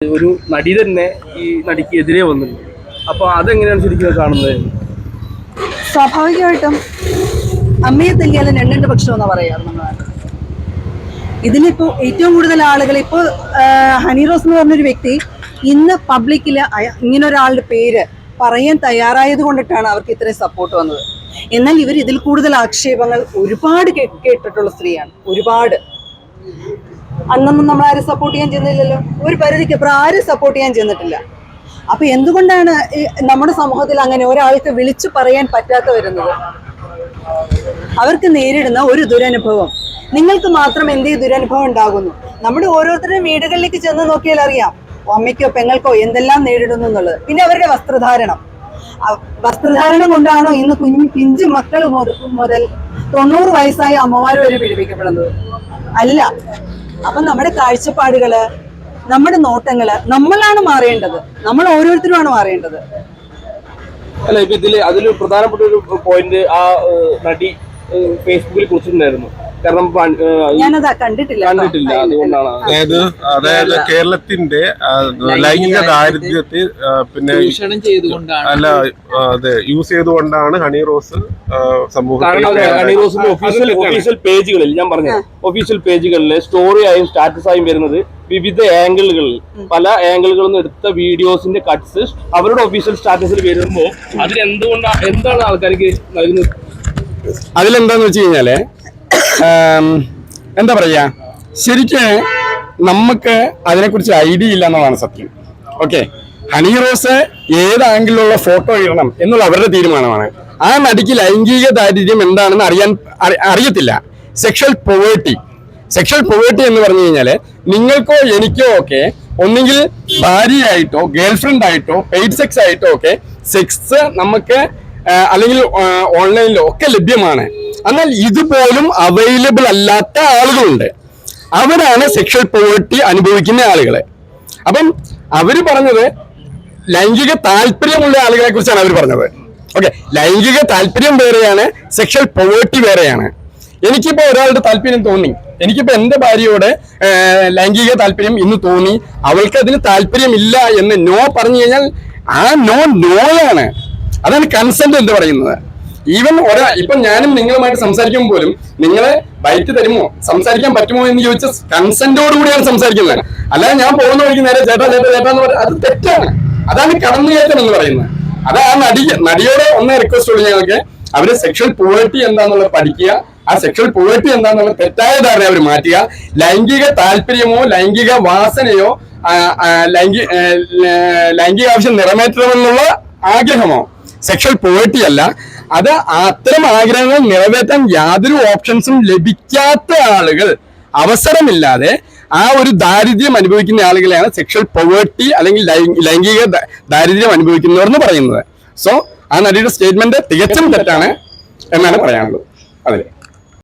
ഒരു നടി തന്നെ ഈ നടിക്ക് എതിരെ വന്നിട്ടുണ്ട്. അപ്പൊ അതെങ്ങനെയാണ് ശരിക്കും കാണുന്നത്? സ്വാഭാവികമായിട്ടും അമ്മയെ തല്ലിയാലും പക്ഷം എന്നാ പറയാറ് നമ്മളാണ് ഇതിനിപ്പോ ഏറ്റവും കൂടുതൽ ആളുകൾ ഇപ്പോൾ ഹണി റോസ് എന്ന് പറഞ്ഞൊരു വ്യക്തി ഇന്ന് പബ്ലിക്കിൽ ഇങ്ങനെ ഒരാളുടെ പേര് പറയാൻ തയ്യാറായത് കൊണ്ടിട്ടാണ് അവർക്ക് ഇത്രയും സപ്പോർട്ട് വന്നത്. എന്നാൽ ഇവർ ഇതിൽ കൂടുതൽ ആക്ഷേപങ്ങൾ ഒരുപാട് കേട്ടിട്ടുള്ള സ്ത്രീയാണ്. ഒരുപാട്. അന്നൊന്നും നമ്മൾ ആരും സപ്പോർട്ട് ചെയ്യാൻ ചെന്നില്ലല്ലോ. ഒരു പരിധിക്ക് അപ്പുറം ആരും സപ്പോർട്ട് ചെയ്യാൻ ചെന്നിട്ടില്ല. അപ്പൊ എന്തുകൊണ്ടാണ് നമ്മുടെ സമൂഹത്തിൽ അങ്ങനെ ഒരാൾക്ക് വിളിച്ചു പറയാൻ പറ്റാത്ത വരുന്നത്? അവർക്ക് നേരിടുന്ന ഒരു ദുരനുഭവം. നിങ്ങൾക്ക് മാത്രം എന്തേ ദുരനുഭവം ഉണ്ടാകുന്നു? നമ്മുടെ ഓരോരുത്തരുടെയും വീടുകളിലേക്ക് ചെന്ന് നോക്കിയാൽ അറിയാം. അമ്മയ്ക്കോ പെങ്ങൾക്കോ എന്തെല്ലാം നേരിടുന്നു എന്നുള്ളത്. പിന്നെ അവരുടെ വസ്ത്രധാരണം. വസ്ത്രധാരണം കൊണ്ടാണോ ഇന്ന് കുഞ്ഞു പിഞ്ചു മക്കൾ മുതൽ തൊണ്ണൂറ് വയസ്സായ അമ്മമാർ വരെ പീഡിപ്പിക്കപ്പെടുന്നത്? അല്ല. അപ്പൊ നമ്മുടെ കാഴ്ചപ്പാടുകൾ നമ്മുടെ നോട്ടങ്ങൾ നമ്മളാണ് മാറേണ്ടത്. നമ്മൾ ഓരോരുത്തരുമാണ് മാറേണ്ടത്. അല്ല ഇപ്പൊ ഇതിൽ അതിൽ പ്രധാനപ്പെട്ട ഒരു പോയിന്റ് ആ നടി ഫേസ്ബുക്കിൽ കുറിച്ചിട്ടുണ്ടായിരുന്നു. കാരണം കണ്ടിട്ടില്ല കണ്ടിട്ടില്ല അതുകൊണ്ടാണ്. അതായത് അതായത് കേരളത്തിന്റെ ലൈംഗിക ദാരിദ്ര്യത്തെ പിന്നെ അല്ല അതെ യൂസ് ചെയ്തുകൊണ്ടാണ് ഹണി റോസ് കാരണം ഹണിറോസിന്റെ ഒഫീഷ്യൽ ഒഫീഷ്യൽ പേജുകളിൽ ഞാൻ പറഞ്ഞു ഒഫീഷ്യൽ പേജുകളിൽ സ്റ്റോറി ആയും സ്റ്റാറ്റസ് ആയും വരുന്നത് വിവിധ ആംഗിളുകളിൽ പല ആംഗിളുകളിൽ നിന്ന് എടുത്ത വീഡിയോസിന്റെ കട്ട്സ് അവരുടെ ഒഫീഷ്യൽ സ്റ്റാറ്റസിൽ വരുമ്പോൾ അതിൽ എന്തുകൊണ്ടാണ് എന്താണ് ആൾക്കാർക്ക് നൽകുന്നത്? അതിലെന്താന്ന് വെച്ച് കഴിഞ്ഞാൽ എന്താ പറയുക ശരിക്ക് നമുക്ക് അതിനെക്കുറിച്ച് ഐഡിയ ഇല്ല എന്നതാണ് സത്യം. ഓക്കെ? ഹണി റോസ് ഏത് ആംഗിളിലുള്ള ഫോട്ടോ ഇടണം എന്നുള്ള അവരുടെ തീരുമാനമാണ്. ആ നടിക്ക് ലൈംഗിക ദാരിദ്ര്യം എന്താണെന്ന് അറിയാൻ അറി- അറിയത്തില്ല. സെക്ഷൽ പോവേർട്ടി സെക്ഷൽ പോവേർട്ടി എന്ന് പറഞ്ഞു കഴിഞ്ഞാൽ നിങ്ങൾക്കോ എനിക്കോ ഒക്കെ ഒന്നുകിൽ ഭാര്യയായിട്ടോ ഗേൾഫ്രണ്ട് ആയിട്ടോ പെയ്ഡ് സെക്സ് ആയിട്ടോ ഒക്കെ സെക്സ് നമുക്ക് അല്ലെങ്കിൽ ഓൺലൈനിലോ ഒക്കെ ലഭ്യമാണ്. എന്നാൽ ഇതുപോലും അവൈലബിൾ അല്ലാത്ത ആളുകളുണ്ട്. അവരാണ് സെക്ഷൽ പോവർട്ടി അനുഭവിക്കുന്ന ആളുകളെ. അപ്പം അവർ പറഞ്ഞത് ലൈംഗിക താല്പര്യമുള്ള ആളുകളെ കുറിച്ചാണ് അവർ പറഞ്ഞത്. ഓക്കെ ലൈംഗിക താല്പര്യം വേറെയാണ് സെക്ഷൽ പോവേർട്ടി വേറെയാണ്. എനിക്കിപ്പോ ഒരാളുടെ താല്പര്യം തോന്നി. എനിക്കിപ്പോ എന്റെ ഭാര്യയോട് ലൈംഗിക താല്പര്യം ഇന്ന് തോന്നി. അവൾക്ക് അതിന് താല്പര്യമില്ല എന്ന് നോ പറഞ്ഞു കഴിഞ്ഞാൽ ആ നോ നോയാണ് അതാണ് കൺസെന്റ് എന്ന് പറയുന്നത്. ഈവൻ ഒരാ ഇപ്പൊ ഞാനും നിങ്ങളുമായിട്ട് സംസാരിക്കുമ്പോൾ പോലും നിങ്ങളെ ബൈറ്റ് തരുമോ? സംസാരിക്കാൻ പറ്റുമോ എന്ന് ചോദിച്ച കൺസെന്റോട് കൂടിയാണ് സംസാരിക്കുന്നത്. അല്ലാതെ ഞാൻ പോകുന്ന വഴിക്ക് നേരെ ചേട്ടാ ചേട്ടാ ചേട്ടാ എന്ന് പറഞ്ഞാൽ അത് തെറ്റാണ്. അതാണ് കടന്നു കടന്നുകയറ്റം എന്ന് പറയുന്നത്. അത് ആ നടി നടിയോട് ഒന്ന് റിക്വസ്റ്റ് ഉള്ളൂ ഞങ്ങൾക്ക്. അവർ സെക്ഷൽ പോവേർട്ടി എന്താന്നുള്ളത് പഠിക്കുക. ആ സെക്ഷൽ പോവേർട്ടി എന്താന്നുള്ള തെറ്റായ ധാരണ അവർ മാറ്റുക. ലൈംഗിക താല്പര്യമോ ലൈംഗിക വാസനയോ ലൈംഗിക ലൈംഗിക ആവശ്യം നിറവേറ്റണമെന്നുള്ള ആഗ്രഹമോ? സെക്ഷൽ പോയിട്ടി അല്ല അത് അത്തരം ആഗ്രഹങ്ങൾ നിറവേറ്റാൻ യാതൊരു ഓപ്ഷൻസും ലഭിക്കാത്ത ആളുകൾ അവസരമില്ലാതെ ആ ഒരു ദാരിദ്ര്യം അനുഭവിക്കുന്ന ആളുകളെയാണ് സെക്ഷൽ പോവേർട്ടി അല്ലെങ്കിൽ ലൈംഗിക ദാരിദ്ര്യം അനുഭവിക്കുന്നവർ എന്ന് പറയുന്നത്. സോ ആ നടിയുടെ സ്റ്റേറ്റ്മെന്റ് തികച്ചും തെറ്റാണ് എന്നാണ് പറയാനുള്ളത്. അതെ.